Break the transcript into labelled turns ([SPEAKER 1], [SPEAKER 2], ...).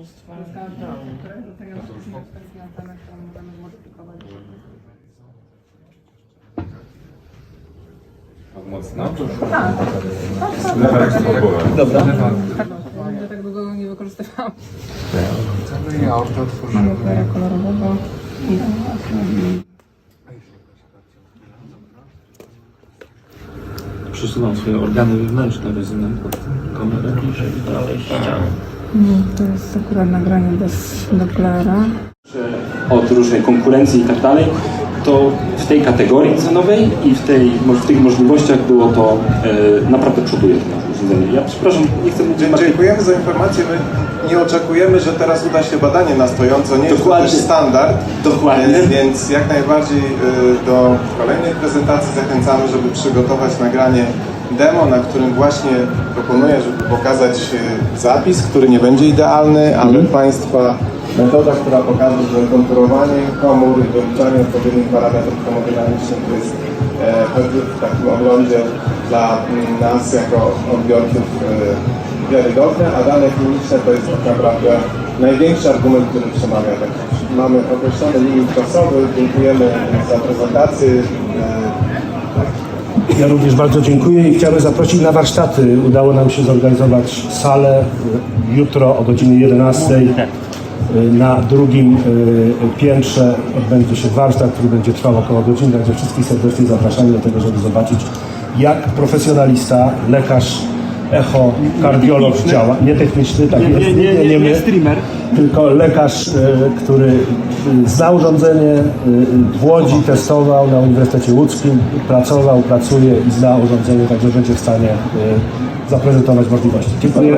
[SPEAKER 1] do tego musimy takie anteny, które możemy zmodyfikować.
[SPEAKER 2] Mocno?
[SPEAKER 3] Dobra.
[SPEAKER 1] Ja tak długo go nie wykorzystywałam.
[SPEAKER 2] Ja ortę otworzyłem.
[SPEAKER 1] Kolera kolorowego.
[SPEAKER 3] Przesuwam swoje organy wewnętrzne rezygnant pod kamerę.
[SPEAKER 4] Bliżej prawej ściany.
[SPEAKER 1] To jest akurat nagranie bez Dopplera.
[SPEAKER 5] od różnej konkurencji i tak dalej, to w tej kategorii cenowej i w, tej, w tych możliwościach było to e, naprawdę przoduje. Ja przepraszam, nie chcę mówić
[SPEAKER 6] Dziękujemy za informację. My nie oczekujemy, że teraz uda się badanie na stojąco. Nie jest to
[SPEAKER 5] Dokładnie.
[SPEAKER 6] też standard.
[SPEAKER 5] Dokładnie.
[SPEAKER 6] E, Więc jak najbardziej y, do kolejnej prezentacji zachęcamy, żeby przygotować nagranie demo, na którym właśnie proponuję, żeby pokazać y, zapis, który nie będzie idealny, ale Państwa metoda, która pokaże, że konturowanie komór i wyliczanie odpowiednich parametrów hemodynamicznych to jest e, w takim oglądzie dla nas jako odbiorców e, wiarygodne, a dane kliniczne to jest tak naprawdę największy argument, który przemawia. Tak, mamy określony limit czasowy, dziękujemy za prezentację. E,
[SPEAKER 7] Ja również bardzo dziękuję i chciałbym zaprosić na warsztaty. Udało nam się zorganizować salę jutro o godzinie 11 y, na drugim piętrze odbędzie się warsztat, który będzie trwał około godziny, także wszystkich serdecznie zapraszamy do tego, żeby zobaczyć jak profesjonalista, lekarz, echo, kardiolog działa. Nie techniczny, tak jest.
[SPEAKER 3] nie, nie, nie, nie streamer.
[SPEAKER 7] Tylko lekarz, y, który y, zna urządzenie, y, w Łodzi testował na Uniwersytecie Łódzkim, pracował, pracuje i zna urządzenie, także będzie w stanie zaprezentować możliwości.
[SPEAKER 6] Dziękuję.